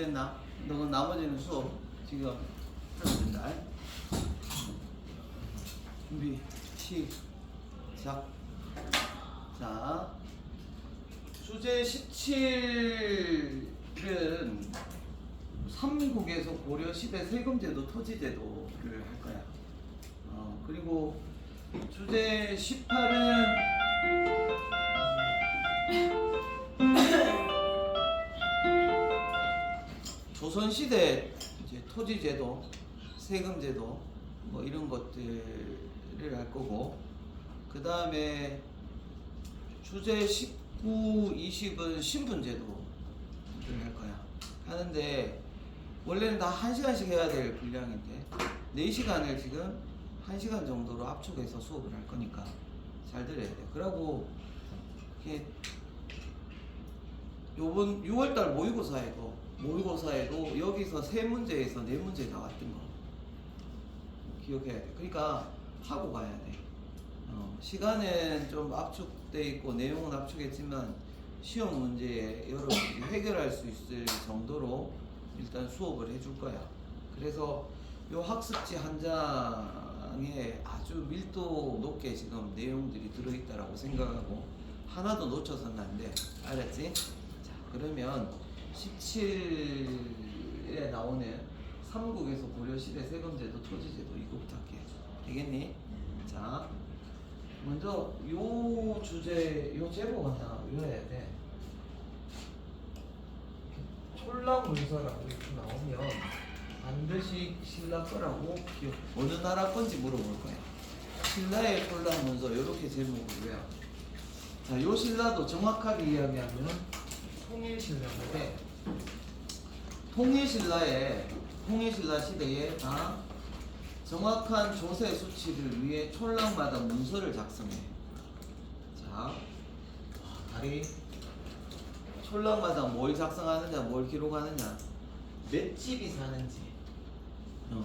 준비됐나? 너 나머지는 수업 지금 하면 된다. 준비 시작. 자, 주제 17은 삼국에서 고려 시대 세금제도 토지제도를 할 거야. 어, 그리고 주제 18은 조선 시대 이제 토지제도, 세금제도 뭐 이런 것들을 할 거고 그 다음에 주제 19, 20은 신분제도를 할 거야. 하는데 원래는 다 1시간씩 해야 될 분량인데 4시간을 지금 1시간 정도로 압축해서 수업을 할 거니까 잘 들어야 돼. 이게 요번 6월달 모의고사에 도 모의고사에도 여기서 세 문제에서 네 문제 나왔던 거 기억해야 돼. 그러니까 하고 가야 돼. 어, 시간은 좀 압축돼 있고 내용은 압축했지만 시험 문제에 여러분들이 해결할 수 있을 정도로 일단 수업을 해줄 거야. 그래서 요 학습지 한 장에 아주 밀도 높게 지금 내용들이 들어있다라고 생각하고 하나도 놓쳐서는 안 돼. 알았지? 자, 그러면 17에 나오는 삼국에서 고려시대 세금제도 토지제도 이거부터 할게. 되겠니? 자, 먼저 요 주제, 요 제목 하나 외워야 돼. 촐랑 문서라고 이렇게 나오면 반드시 신라 거라고 기억. 어느 나라 건지 물어볼 거야. 신라의 촐랑 문서 이렇게 제목을 외워. 자, 요 신라도 정확하게 이야기하면 통일신라인데 통일신라의 통일신라 시대에 다 정확한 조세 수치를 위해 촐랑마다 문서를 작성해. 자, 와, 다리 촐랑마다 뭘 작성하느냐, 뭘 기록하느냐, 몇 집이 사는지, 어,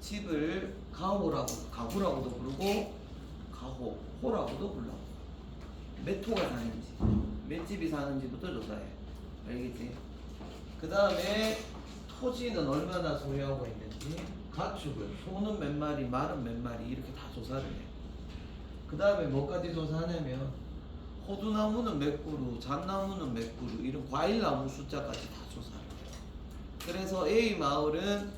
집을 가호라고, 가구라고도 부르고, 가호, 호라고도 불러. 몇 호가 사는지, 몇 집이 사는지부터 조사해. 알겠지? 그 다음에 토지는 얼마나 소유하고 있는지, 가축은 소는 몇 마리, 말은 몇 마리 이렇게 다 조사를 해. 그 다음에 뭐까지 조사하냐면 호두나무는 몇 그루, 잣나무는 몇 그루 이런 과일나무 숫자까지 다 조사를 해요. 그래서 A 마을은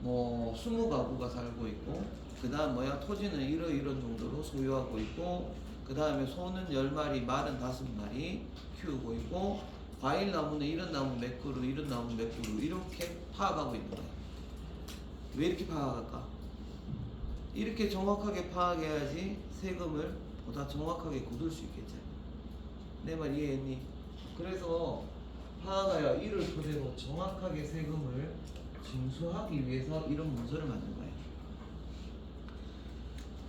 뭐 20가구가 살고 있고 그 다음 뭐야 토지는 이러 이런 정도로 소유하고 있고 그 다음에 소는 10마리, 말은 5마리 키우고 있고 과일 나무는 이런 나무 몇 그루, 이런 나무 몇 그루 이렇게 파악하고 있는 거야. 왜 이렇게 파악할까? 이렇게 정확하게 파악해야지 세금을 보다 정확하게 거둘 수 있겠지. 내 말 이해했니? 그래서 파악하여 이를 토대로 정확하게 세금을 징수하기 위해서 이런 문서를 만든 거예요.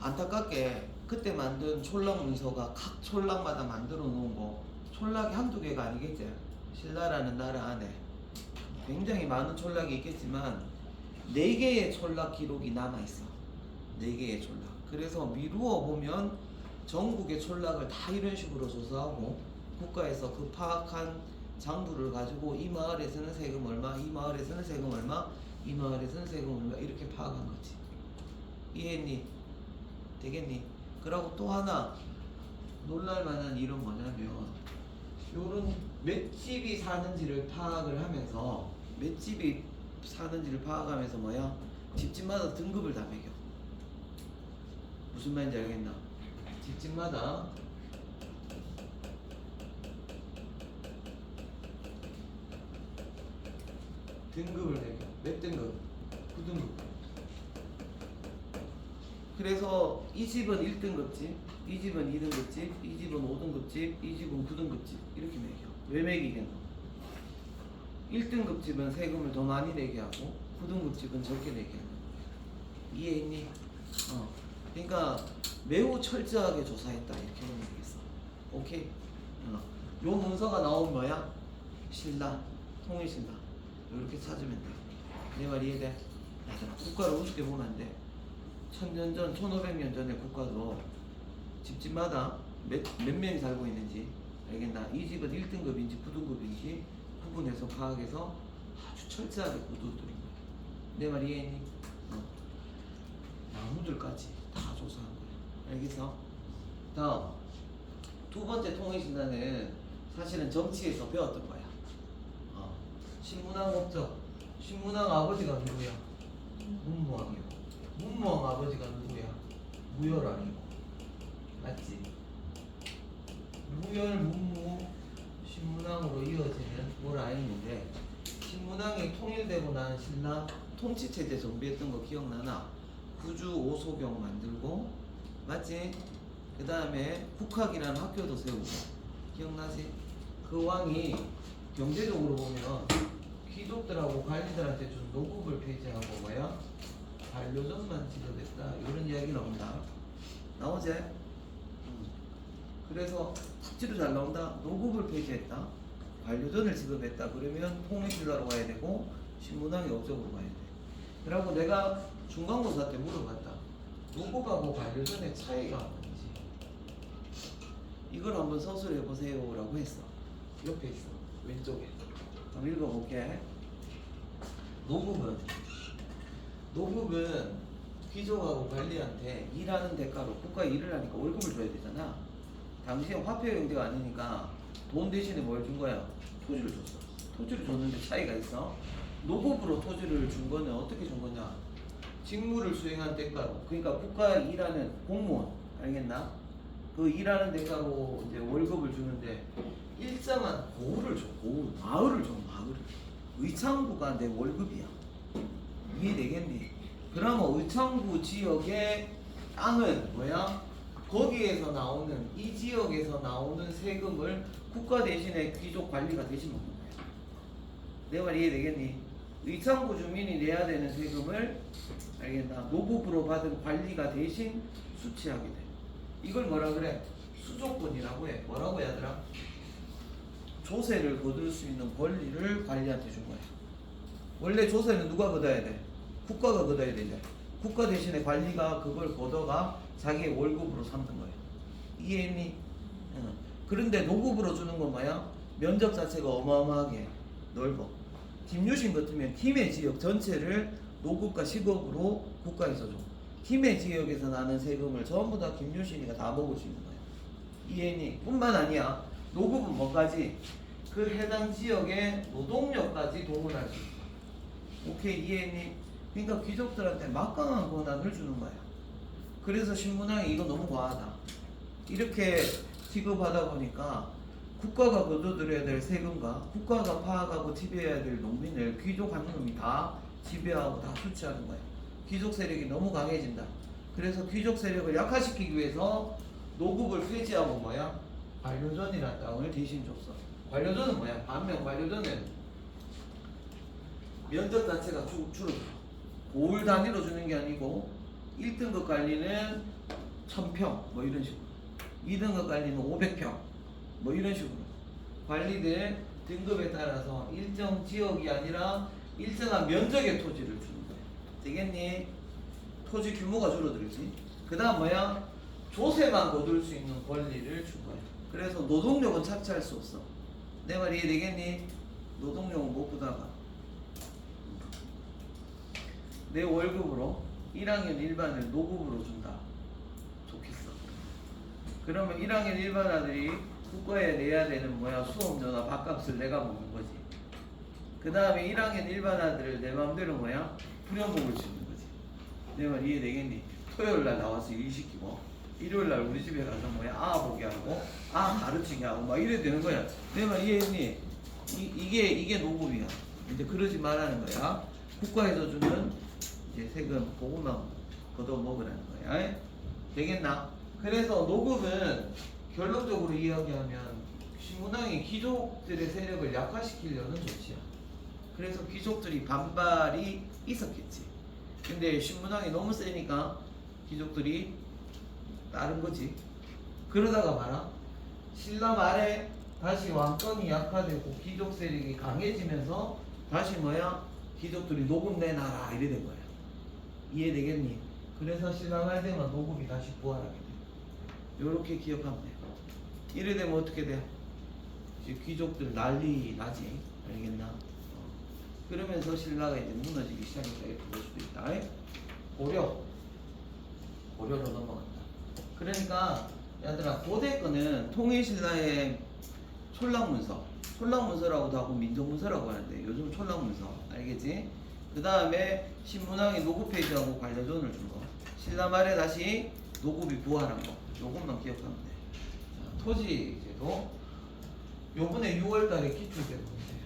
안타깝게 그때 만든 촐락 문서가 각 촐락마다 만들어 놓은 거 촐락이 한두 개가 아니겠지. 신라라는 나라 안에 굉장히 많은 촐락이 있겠지만 네 개의 촐락 기록이 남아 있어. 네 개의 촐락. 그래서 미루어 보면 전국의 촐락을 다 이런 식으로 조사하고 국가에서 그 파악한 장부를 가지고 이 마을에서는 세금 얼마, 이 마을에서는 세금 얼마, 이 마을에서는 세금 얼마 이렇게 파악한 거지. 이해했니? 되겠니? 그리고 또 하나 놀랄만한 일은 뭐냐면 요런 몇 집이 사는지를 파악을 하면서 몇 집이 사는지를 파악하면서 뭐야? 집집마다 등급을 다 매겨. 무슨 말인지 알겠나? 집집마다 등급을 매겨. 몇 등급. 9등급 그래서 이 집은 1등급집, 이 집은 2등급집, 이 집은 5등급집, 이 집은 9등급집 이렇게 매겨. 왜 매기겠노? 1등급집은 세금을 더 많이 내게 하고 9등급집은 적게 내게 하는 거야. 이해했니? 어. 그러니까 매우 철저하게 조사했다 이렇게 보면 되겠어. 오케이? 어. 요 문서가 나온 뭐야? 신라, 통일신라. 이렇게 찾으면 돼. 내 말 이해돼? 얘들아, 국가를 우습게 보면 안 돼. 천년 전, 천오백 년 전의 국가도 집집마다 몇, 몇 명이 살고 있는지 알겠나? 이 집은 1등급인지 9등급인지 구분해서 파악해서 아주 철저하게 거두들인 거야. 내말 이해했니? 어. 나무들까지 다 조사한 거야. 알겠어? 다음 두 번째 통일신화는 사실은 정치에서 배웠던 거야. 어. 신문왕 목적. 신문왕 아버지가 누구야? 문무왕 아버지가 누구야? 무열왕이고. 맞지? 무열, 문무, 신문왕으로 이어지는 그 라인인데 신문왕이 통일되고 난 신라 통치체제 정비했던 거 기억나나? 구주 오소경 만들고 맞지? 그 다음에 국학이라는 학교도 세우고 기억나지? 그 왕이 경제적으로 보면 귀족들하고 관리들한테 준 노급을 폐지하고 뭐야? 반려전만 지급했다. 이런 이야기 나온다. 나오지? 음. 그래서 탑지로 잘 나온다. 노급을 폐지했다. 반려전을 지급했다. 그러면 통일신라로 가야 되고 신문왕의 업적으로 가야 돼. 그리고 내가 중간고사 때 물어봤다. 노급하고 반려전의 차이가 뭔지. 이걸 한번 서술해 보세요 라고 했어. 옆에 있어. 왼쪽에. 한번 읽어볼게. 노급은 노급은 귀족하고 관리한테 일하는 대가로 국가 일을 하니까 월급을 줘야 되잖아. 당시에 화폐 경제가 아니니까 돈 대신에 뭘 준 거야? 토지를 줬어. 토지를 줬는데 차이가 있어. 노급으로 토지를 준 거는 어떻게 준 거냐? 직무를 수행한 대가로. 그러니까 국가 일하는 공무원 알겠나? 그 일하는 대가로 이제 월급을 주는데 일정한 고을을 줘. 고을 마을을 줘. 마을을. 의창구가 내 월급이야. 이해되겠니? 그러면 의창구 지역의 땅은 뭐야? 거기에서 나오는 이 지역에서 나오는 세금을 국가 대신에 귀족 관리가 대신 먹는 거야. 내 말 이해되겠니? 의창구 주민이 내야 되는 세금을 알겠나? 노급으로 받은 관리가 대신 수취하게 돼. 이걸 뭐라 그래? 수조권이라고 해. 뭐라고 해야 되나? 조세를 거둘 수 있는 권리를 관리한테 준 거야. 원래 조세는 누가 걷어야 돼? 국가가 걷어야 되죠. 국가 대신에 관리가 그걸 걷어가 자기의 월급으로 삼는 거야. 이해했니? 응. 그런데 노급으로 주는 건 뭐야? 면적 자체가 어마어마하게 넓어. 김유신 같으면 팀의 지역 전체를 노급과 시급으로 국가에서 줘. 팀의 지역에서 나는 세금을 전부 다 김유신이가 다 먹을 수 있는 거야. 이해했니? 뿐만 아니야. 노급은 뭐까지? 그 해당 지역의 노동력까지 동원할 수 있어. 오케이 이해했니? 그러니까 귀족들한테 막강한 권한을 주는 거야. 그래서 신문왕이 이거 너무 과하다. 이렇게 취급하다 보니까 국가가 거둬들여야 될 세금과 국가가 파악하고 지배해야 될 농민을 귀족 한 놈이 다 지배하고 다 수치하는 거야. 귀족 세력이 너무 강해진다. 그래서 귀족 세력을 약화시키기 위해서 노급을 폐지하고 뭐야? 관료전이라는 땅을 대신 줬어. 관료전은 뭐야? 반면 관료전은 면적 자체가 줄- 줄어들어. 고을 단위로 주는 게 아니고 1등급 관리는 1000평 뭐 이런 식으로 2등급 관리는 500평 뭐 이런 식으로 관리들 등급에 따라서 일정 지역이 아니라 일정한 면적의 토지를 주는 거야. 되겠니? 토지 규모가 줄어들지. 그 다음 뭐야? 조세만 거둘 수 있는 권리를 준 거야. 그래서 노동력은 착취할 수 없어. 내 말 이해되겠니? 노동력은 못 보다가 내 월급으로 1학년 일반을 노급으로 준다. 좋겠어. 그러면 1학년 일반 아들이 국가에 내야 되는 뭐야 수업료나 밥값을 내가 먹는 거지. 그 다음에 1학년 일반 아들을 내 마음대로 뭐야 부려먹을 수 있는 거지. 내 말 이해되겠니? 토요일 날 나와서 일 시키고 일요일 날 우리 집에 가서 뭐야 아 보게 하고 아 가르치게 하고 막 이래 되는 거야. 내 말 이해했니? 이, 이게 이게 노급이야. 이제 그러지 말라는 거야. 국가에서 주는 이제 세금 그것만 걷어 먹으라는 거야. 되겠나? 그래서 노급은 결론적으로 이야기하면 신문왕이 귀족들의 세력을 약화시키려는 조치야. 그래서 귀족들이 반발이 있었겠지. 근데 신문왕이 너무 세니까 귀족들이 따른 거지. 그러다가 봐라. 신라 말에 다시 왕권이 약화되고 귀족 세력이 강해지면서 다시 뭐야? 귀족들이 노급 내놔라 이래 된 거야. 이해되겠니? 그래서 말 되면 노급이 다시 부활하게 돼. 요렇게 기억하면 돼. 이래 되면 어떻게 돼? 이제 귀족들 난리 나지. 알겠나? 어. 그러면서 신라가 이제 무너지기 시작했다 이렇게 볼 수도 있다. 고려 고려로 넘어간다. 그러니까 얘들아 고대 거는 통일신라의 촐랑문서, 촐랑문서라고도 하고 민족문서라고 하는데 요즘 촐랑문서 알겠지? 그 다음에 신문왕이 노구 페이지하고 관료존을 준 거. 신라 말에 다시 노급이 부활한 거. 요것만 기억하면 돼. 자, 토지 제도. 요번에 6월 달에 기출된 문제야.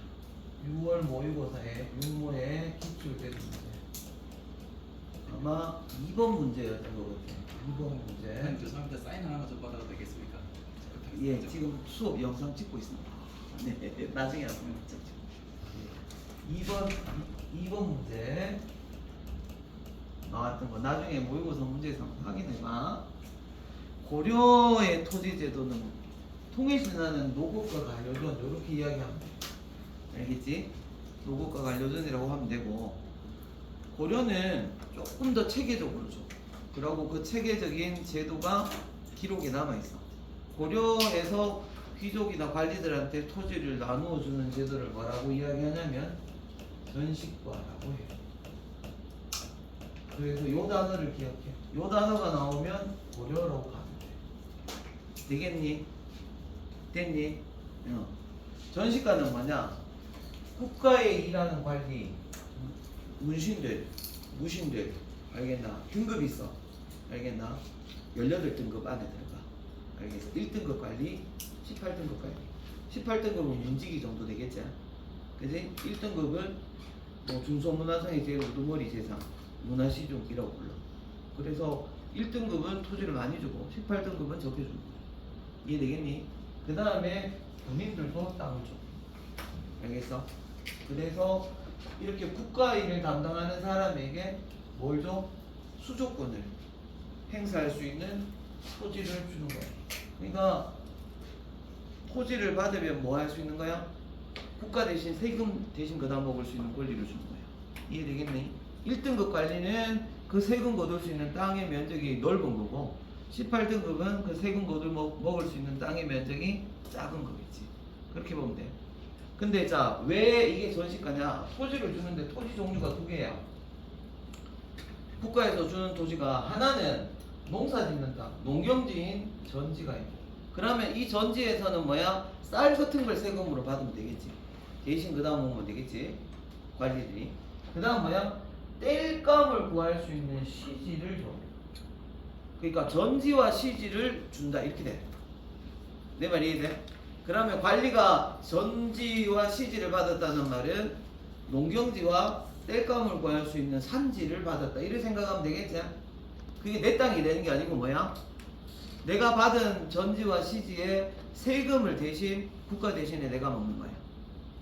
6월 모의고사에 육모에 기출된 문제. 아마 2번 문제였던 것 같아. 2번 문제. 네, 죄송합니다. 사인 하나만 좀 받아도 되겠습니까? 예, 지금 수업 영상 찍고 있습니다. 네, 나중에 한번 찍죠. 2번 2번 문제 나왔던 거 나중에 모의고사 문제에서 확인해봐. 고려의 토지 제도는 통일신라는 노고과 관료전 이렇게 이야기하면 돼. 알겠지? 노고과 관료전이라고 하면 되고 고려는 조금 더 체계적으로 줘. 그리고 그 체계적인 제도가 기록에 남아 있어. 고려에서 귀족이나 관리들한테 토지를 나누어 주는 제도를 뭐라고 이야기하냐면 전식과라고 해요. 그래서 요 단어를 기억해. 요 단어가 나오면 고려라고 가면 돼. 되겠니? 됐니? 어. 전식과는 뭐냐? 국가에 일하는 관리, 문신들, 무신들, 알겠나? 등급이 있어. 알겠나? 18등급 안에 들어가. 알겠어? 1등급 관리, 18등급 관리. 18등급은 윤직이 정도 되겠지? 그지? 1등급은 뭐 중소문화상의 제일 우두머리 재상, 문화시중이라고 불러. 그래서 1등급은 토지를 많이 주고 18등급은 적게 주고. 이해되겠니? 그 다음에 군인들도 땅을 줘. 알겠어? 그래서 이렇게 국가 일을 담당하는 사람에게 뭘 줘? 수조권을 행사할 수 있는 토지를 주는 거야. 그러니까 토지를 받으면 뭐 할 수 있는 거야? 국가 대신 세금 대신 거다 먹을 수 있는 권리를 주는 거야. 이해되겠니? 1등급 관리는 그 세금 거둘 수 있는 땅의 면적이 넓은 거고 18등급은 그 세금 거둘 먹, 먹을 수 있는 땅의 면적이 작은 거겠지. 그렇게 보면 돼. 근데 자, 왜 이게 전시가냐? 토지를 주는데 토지 종류가 두 개야. 국가에서 주는 토지가 하나는 농사 짓는 땅, 농경지인 전지가 있고 그러면 이 전지에서는 뭐야? 쌀 같은 걸 세금으로 받으면 되겠지. 대신 그 다음 오면 되겠지. 관리들이. 그 다음 뭐야? 땔감을 구할 수 있는 시지를 줘. 그러니까 전지와 시지를 준다. 이렇게 돼. 내 말이 이해돼? 그러면 관리가 전지와 시지를 받았다는 말은 농경지와 땔감을 구할 수 있는 산지를 받았다. 이렇게 생각하면 되겠지? 그게 내 땅이 되는 게 아니고 뭐야? 내가 받은 전지와 시지에 세금을 대신 국가 대신에 내가 먹는 거야.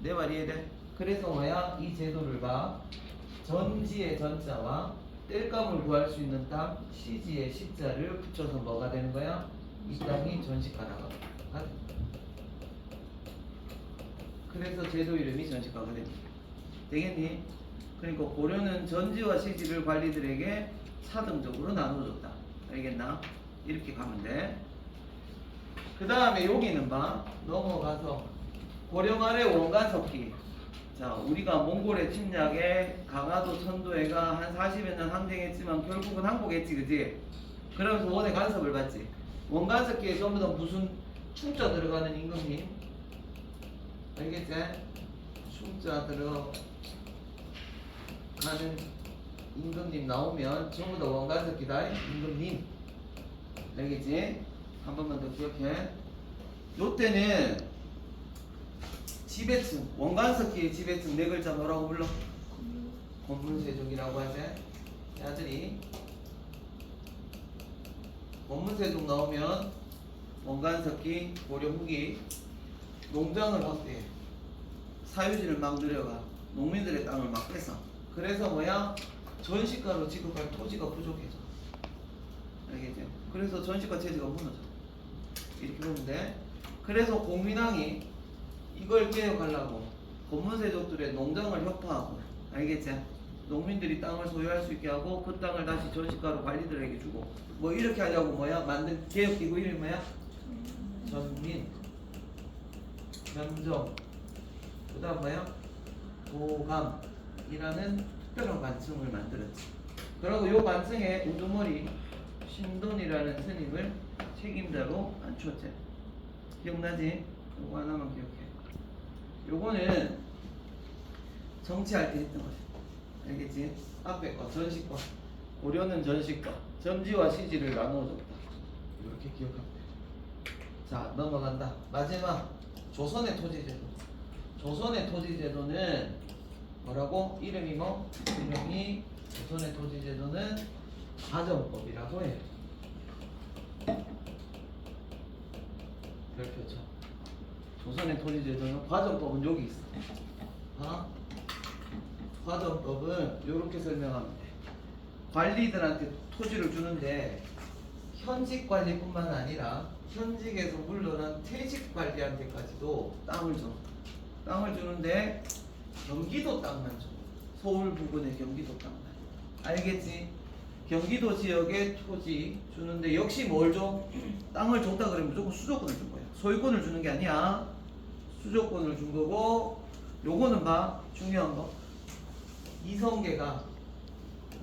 내 말이 이해돼? 그래서 뭐야? 이 제도를 봐. 전지의 전자와 땔감을 구할 수 있는 땅 시지의 시자를 붙여서 뭐가 되는 거야? 이 땅이 거야. 그래서 제도 이름이 전시가가 됩니다. 되겠니? 그러니까 고려는 전지와 시지를 관리들에게 사등적으로 나눠줬다. 알겠나? 이렇게 가면 돼. 그 다음에 여기는 봐. 넘어가서 고려 말의 원간석기. 자, 우리가 몽골의 침략에 강화도 천도해가 한 40여 년 항쟁했지만 결국은 항복했지, 그지? 그러면서 원의 간섭을 받지. 원간석기에 전부 다 무슨 충자 들어가는 임금님? 알겠지? 충자 들어가는 임금님 나오면 전부 다 원간석기다, 임금님. 알겠지? 한 번만 더 기억해. 요때는 지배층, 원간석기의 지배층 네 글자 뭐라고 불러? 권문세족이라고 하지? 야들이 권문세족 나오면 원간석기, 고려 후기 농장을 어때? 사유지를 막 들여가 농민들의 땅을 막 뺏어. 그래서 뭐야? 전시가로 지급할 토지가 부족해져. 알겠죠? 그래서 전시가 체제가 무너져. 이렇게 보면 돼. 그래서 공민왕이 이걸 개혁하려고 권문세족들의 농장을 협파하고 알겠지? 농민들이 땅을 소유할 수 있게 하고 그 땅을 다시 전시가로 관리들에게 주고 뭐 이렇게 하려고 뭐야 만든 개혁기구 이름이 뭐야? 전민 변정 그 다음 뭐야? 도감이라는 특별한 관청을 만들었지. 그리고 요 관청에 우두머리 신돈이라는 스님을 책임자로 앉혔지. 기억나지? 요거 하나만 기억해. 요거는 정치할 때 했던 거지. 알겠지? 앞에 거 전시과 고려는 전시과 점지와 시지를 나누어줬다. 이렇게 기억하면 돼. 자 넘어간다. 마지막 조선의 토지제도. 조선의 토지제도는 뭐라고? 이름이 뭐? 이름이 조선의 토지제도는 가정법이라고 해요. 별표죠. 조선의 토지제도는 과정법은 여기 있어. 어? 과정법은 이렇게 설명하면 돼. 관리들한테 토지를 주는데 현직 관리뿐만 아니라 현직에서 물러난 퇴직 관리한테까지도 땅을 줘. 땅을 주는데 경기도 땅만 줘. 서울 부근의 경기도 땅만. 알겠지? 경기도 지역에 토지 주는데 역시 뭘 줘? 땅을 줬다 그러면 무조건 수조권을 준 거야. 소유권을 주는 게 아니야. 수조권을 준 거고 요거는 봐. 중요한 거. 이성계가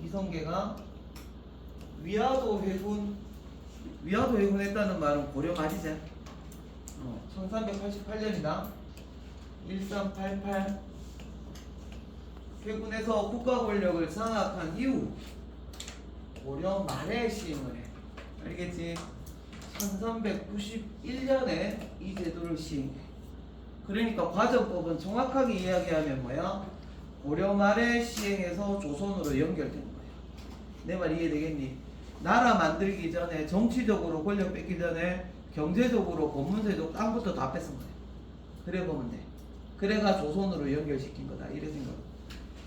이성계가 위화도 회군 위화도 회군했다는 말은 고려 말이지. 어, 1388년이다. 1388 회군에서 국가 권력을 장악한 이후 고려 말에 시행을 해. 알겠지? 1391년에 이 제도를 시행해 그러니까 과정법은 정확하게 이야기하면 뭐야? 고려 말에 시행해서 조선으로 연결된 거야. 내 말 이해되겠니? 나라 만들기 전에 정치적으로 권력 뺏기 전에 경제적으로 권문세적 땅부터 다 뺏은 거야. 그래 보면 돼. 그래가 조선으로 연결시킨 거다. 이래 생각.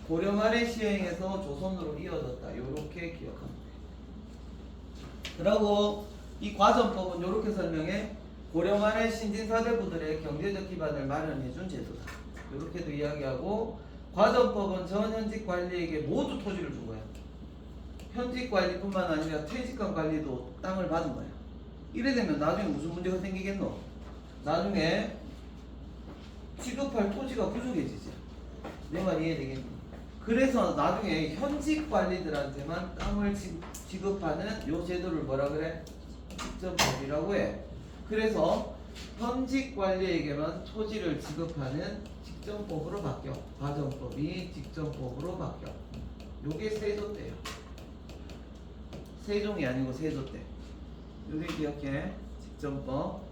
고려 말에 시행해서 조선으로 이어졌다. 요렇게 기억하면 돼. 그리고 이 과정법은 요렇게 설명해. 말의 신진 사대부들의 경제적 기반을 마련해 준 제도다. 이렇게도 이야기하고 과정법은 전 현직 관리에게 모두 토지를 준 거야. 현직 관리뿐만 아니라 퇴직한 관리도 땅을 받은 거야. 이래 되면 나중에 무슨 문제가 생기겠노? 나중에 취급할 토지가 부족해지지. 내 말 이해되겠니? 그래서 나중에 현직 관리들한테만 땅을 지- 지급하는 요 제도를 뭐라 그래? 직접법이라고 해. 그래서 현직 관리에게만 토지를 지급하는 직전법으로 바뀌어. 과정법이 직전법으로 바뀌어. 요게 세조 때요. 세종이 아니고 세조 때. 요게 기억해. 직전법.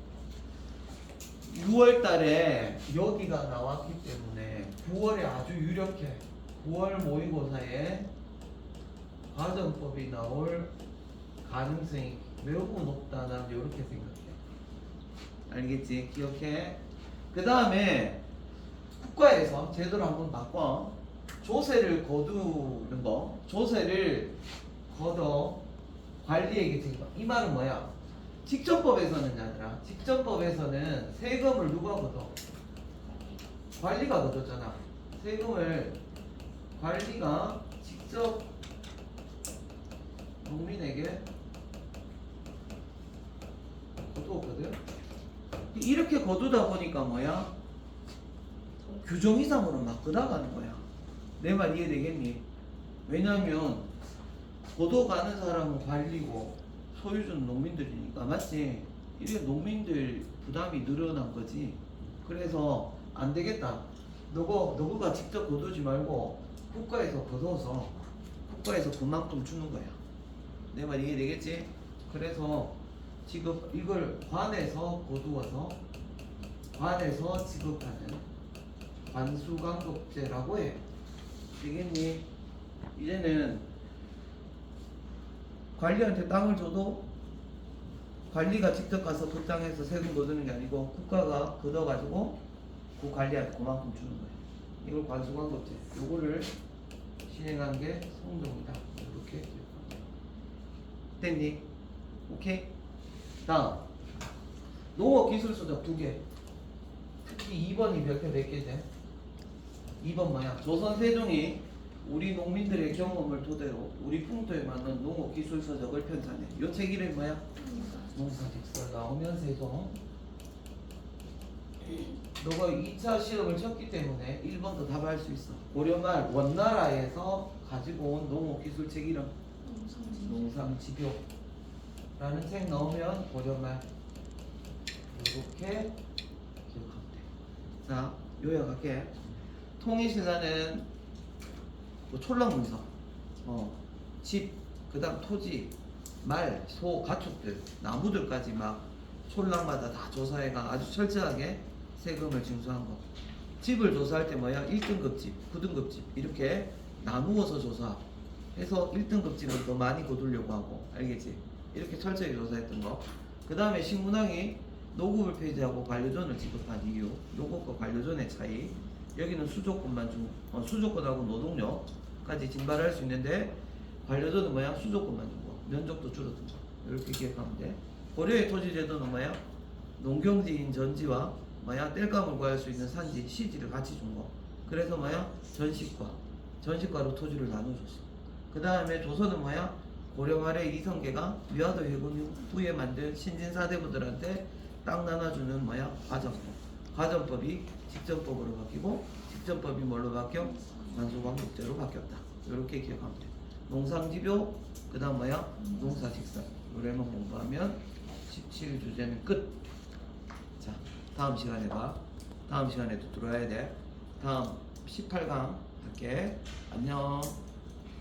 6월 달에 여기가 나왔기 때문에 9월에 아주 유력해. 9월 모의고사에 과정법이 나올 가능성이 매우 높다. 난 이렇게 생각해. 알겠지? 기억해. 그 다음에 국가에서 제도를 한번 바꿔. 조세를 거두는 거. 조세를 걷어 관리에게 지금 이 말은 뭐야? 직전법에서는 얘들아. 직전법에서는 세금을 누가 걷어? 관리가 걷었잖아. 세금을 관리가 직접 농민에게 거두었거든. 이렇게 거두다 보니까 뭐야? 규정 이상으로 막 끌어가는 거야. 내 말 이해되겠니? 왜냐면 거둬가는 사람은 관리고 소유주는 농민들이니까 맞지? 이게 농민들 부담이 늘어난 거지. 그래서 안 되겠다. 너거 너가 직접 거두지 말고 국가에서 거둬서 국가에서 그만큼 주는 거야. 내 말 이해되겠지? 그래서 지금 이걸 관에서 거두어서 관에서 지급하는 관수광급제라고 해. 되겠니? 이제는 관리한테 땅을 줘도 관리가 직접 가서 그 땅에서 세금 거두는 게 아니고 국가가 걷어가지고 그 관리한테 그만큼 주는 거야. 이걸 관수광급제. 요거를 진행한 게 성종이다. 이렇게. 됐니? 오케이? 다음 농업 기술 수적 두 개. 특히 2번이 몇 개 몇 개지? 2번 뭐야? 조선 세종이 우리 농민들의 경험을 토대로 우리 풍토에 맞는 농업 기술 서적을 편찬해. 요 책 이름이 뭐야? 농사 직설 나오면 세종 너가 2차 시험을 쳤기 때문에 1번도 답할 수 있어. 고려말 원나라에서 가지고 온 농업 기술책 이름 농상지교 라는 책 넣으면 고려말 이렇게 기억하면 돼. 자, 요약할게. 통일신라는 뭐 촐랑문서, 어, 집, 그 다음 토지, 말, 소, 가축들, 나무들까지 막 촐랑마다 다 조사해가 아주 철저하게 세금을 징수한 거. 집을 조사할 때 뭐야? 1등급 집, 9등급 집 이렇게 나누어서 조사. 해서 1등급 집은 더 많이 거두려고 하고 알겠지? 이렇게 철저히 조사했던 거. 그 다음에 신문왕이 노급을 폐지하고 관료존을 지급한 이유, 노급과 관료존의 차이. 여기는 수조권만 중, 어, 수조권하고 노동력까지 증발할 수 있는데 관료존은 뭐야? 수조권만 준 거, 면적도 줄어든 거. 이렇게 기억하면 돼. 고려의 토지제도는 뭐야? 농경지인 전지와 뭐야? 땔감을 구할 수 있는 산지, 시지를 같이 준 거. 그래서 뭐야? 전시과, 전시과로 토지를 나눠줬어. 그 다음에 조선은 뭐야? 고려 말에 이성계가 위화도 해군 후에 만든 신진 사대부들한테 땅 나눠주는 뭐야? 과정법. 과정법이 직전법으로 바뀌고 직전법이 뭘로 바뀌어? 만소왕국제로 바뀌었다. 이렇게 기억하면 돼. 농상지표, 그 다음 뭐야? 농사직선. 요래만 공부하면 17주제는 끝. 자, 다음 시간에 봐. 다음 시간에도 들어야 돼. 다음 18강 할게. 안녕.